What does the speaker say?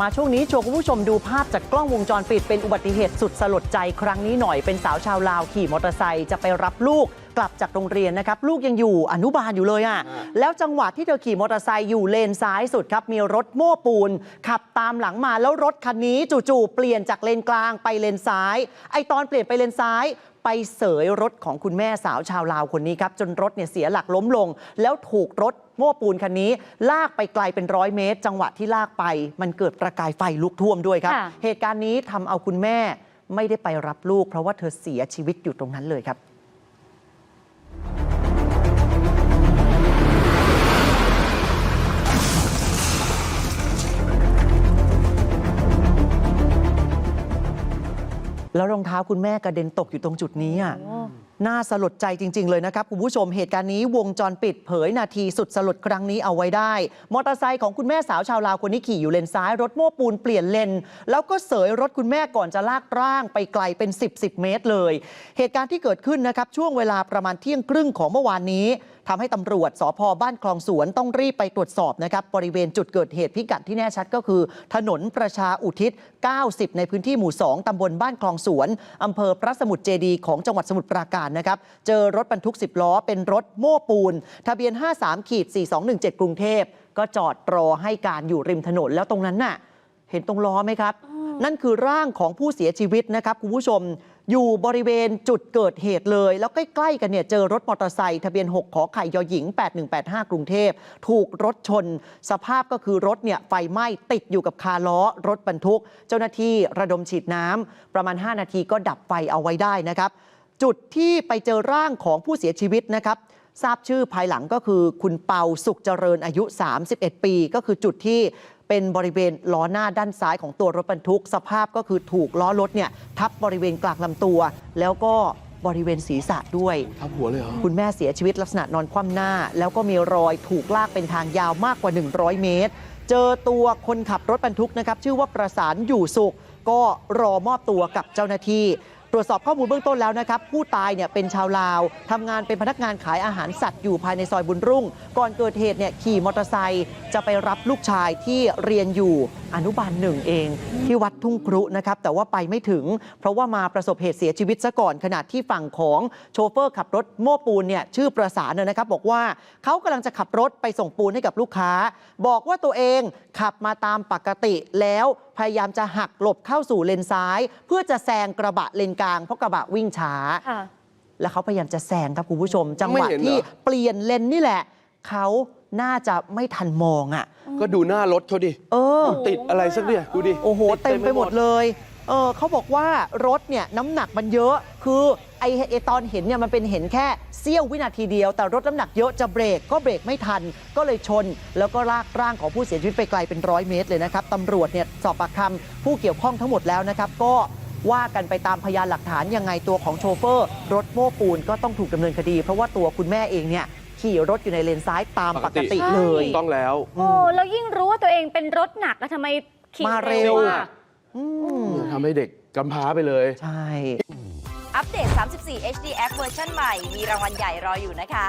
มาช่วงนี้ชวนคุณผู้ชมดูภาพจากกล้องวงจรปิดเป็นอุบัติเหตุสุดสลดใจครั้งนี้หน่อยเป็นสาวชาวลาวขี่มอเตอร์ไซค์จะไปรับลูกกลับจากโรงเรียนนะครับ ลูกยังอยู่อนุบาลอยู่เลยอะ่ะแล้วจังหวะที่เธอขี่มอเตอร์ไซค์อยู่เลนซ้ายสุดครับมีรถโม้ปูน ขับตามหลังมาแล้วรถคันนี้จู่ๆเปลี่ยนจากเลนกลางไปเลนซ้าย ไอตอนเปลี่ยนไปเลนซ้ายไปเสยรถของคุณแม่สาวชาวลาวคนนี้ครับ จนรถเนี่ยเสียหลักล้มลง แล้วถูกรถโม้ปูนคันนี้ ลากไปไกลเป็นร้อยเมตร จังหวะที่ลากไป มันเกิดประกายไฟลุกท่วมด้วยครับค่ะเหตุการณ์นี้ทำเอาคุณแม่ไม่ได้ไปรับลูก เพราะว่าเธอเสียชีวิตอยู่ตรงนั้นเลยครับ แล้วรองเท้าคุณแม่กระเด็นตกอยู่ตรงจุดนี้อะน่าสลดใจจริง ๆ เลยนะครับ คุณผู้ชมเหตุการณ์นี้วงจรปิดเผยนาทีสุดสลดครั้งนี้เอาไว้ได้ มอเตอร์ไซค์ของคุณแม่สาวชาวลาวคนนี้ขี่อยู่เลนซ้าย รถโม้ปูนเปลี่ยนเลน แล้วก็เสยรถคุณแม่ก่อนจะลากร่างไปไกลเป็น 10 10 เมตรเลย เหตุการณ์ที่เกิดขึ้นนะครับช่วงเวลาประมาณเที่ยงครึ่งของเมื่อวานนี้ ทำให้ตำรวจสพบ้านคลองสวนต้องรีบไปตรวจสอบนะครับบริเวณจุดเกิดเหตุพิกัดที่แน่ชัดก็คือ ถนนประชาอุทิศ 90 ในพื้นที่หมู่ 2ตำบลบ้านคลองสวนอำเภอพระสมุทรเจดีย์ของจังหวัดสมุทรปราการนะครับเจอรถบรรทุก 10 ล้อ เป็นรถโม้ปูน ทะเบียน 53ขีด4217 กรุงเทพก็จอดรอให้การอยู่ริมถนนแล้วตรงนั้นน่ะ เห็นตรงล้อไหมครับ นั่นคือร่างของผู้เสียชีวิตนะครับคุณผู้ชม อยู่บริเวณจุดเกิดเหตุเลย แล้วใกล้ ๆ กันเนี่ยเจอรถมอเตอร์ไซค์ทะเบียน 6 ขอไข่ยอหญิง 8185 กรุงเทพ ถูกรถชน สภาพก็คือรถเนี่ยไฟไหม้ติดอยู่กับคาล้อรถบรรทุก เจ้าหน้าที่ระดมฉีดน้ำประมาณ 5 นาทีก็ดับไฟเอาไว้ได้นะครับ จุดที่ไปเจอร่างของผู้เสียชีวิตนะครับทราบชื่อภายหลังก็คือคุณเปาสุขเจริญอายุ 31 ปี ก็คือจุดที่ เป็นบริเวณล้อหน้าด้านซ้ายของตัวรถบรรทุก สภาพก็คือถูกล้อรถเนี่ยทับบริเวณกลางลำตัว แล้วก็บริเวณศีรษะด้วย ทับหัวเลยเหรอ คุณแม่เสียชีวิตลักษณะนอนคว่ำหน้า แล้วก็มีรอยถูกลากเป็นทางยาวมากกว่า 100 เมตร เจอตัวคนขับรถบรรทุกนะครับ ชื่อว่าประสานอยู่สุข ก็รอมอบตัวกับเจ้าหน้าที่ ตรวจสอบข้อมูลเบื้องต้นแล้วนะครับ ผู้ตายเนี่ยเป็นชาวลาวทำงานเป็นพนักงานขายอาหารสัตว์อยู่ภายในซอยบุญรุ่ง ก่อนเกิดเหตุเนี่ยขี่มอเตอร์ไซค์จะไปรับลูกชายที่เรียนอยู่อนุบาลหนึ่งเอง ที่วัดทุ่งครุนะครับ แต่ว่าไปไม่ถึง เพราะว่ามาประสบเหตุเสียชีวิตซะก่อนขณะที่ฝั่งของโชเฟอร์ขับรถโม้ปูนเนี่ยชื่อประสานนนะครับ บอกว่าเขากำลังจะขับรถไปส่งปูนให้กับลูกค้า บอกว่าตัวเองขับมาตามปกติแล้วพยายามจะหักหลบเข้าสู่เลนซ้าย เพื่อจะแซงกระบะเลนกลางเพราะกระบะวิ่งช้า ค่ะ แล้วเขาพยายามจะแซงครับคุณผู้ชม จังหไม่วะเห็นเหรอ ที่เปลี่ยนเลนนี่แหละ เขาน่าจะไม่ทันมองอะ ก็ดูหน้ารถเขาดิ เออ ติดอะไรสักเนี่ย ดูดิโอ้โหติดเต็มไปหมดเลย เออเขาบอกว่ารถเนี่ยน้ำหนักมันเยอะ คือไอไอตอนเห็นเนี่ยมันเป็นเห็นแค่เสี้ยววินาทีเดียว แต่รถน้ำหนักเยอะจะเบรกก็เบรกไม่ทัน ก็เลยชน แล้วก็ลากร่างของผู้เสียชีวิตไปไกลเป็นร้อยเมตรเลยนะครับตำรวจเนี่ยสอบปากคำผู้เกี่ยวข้องทั้งหมดแล้วนะครับ ก็ว่ากันไปตามพยานหลักฐานยังไงตัวของโชเฟอร์ รถโม้ปูนก็ต้องถูกดำเนินคดี เพราะว่าตัวคุณแม่เองเนี่ยขี่รถอยู่ในเลนซ้ายตามปกติเลยต้องแล้ว โอ้แล้วยิ่งรู้ว่าตัวเองเป็นรถหนักแล้วทำไมขี่มาเร็วอะอืม ทำให้เด็กกำพร้าไปเลย ใช่ อัปเดต 34 HDF เวอร์ชันใหม่ มีรางวัลใหญ่รออยู่นะคะ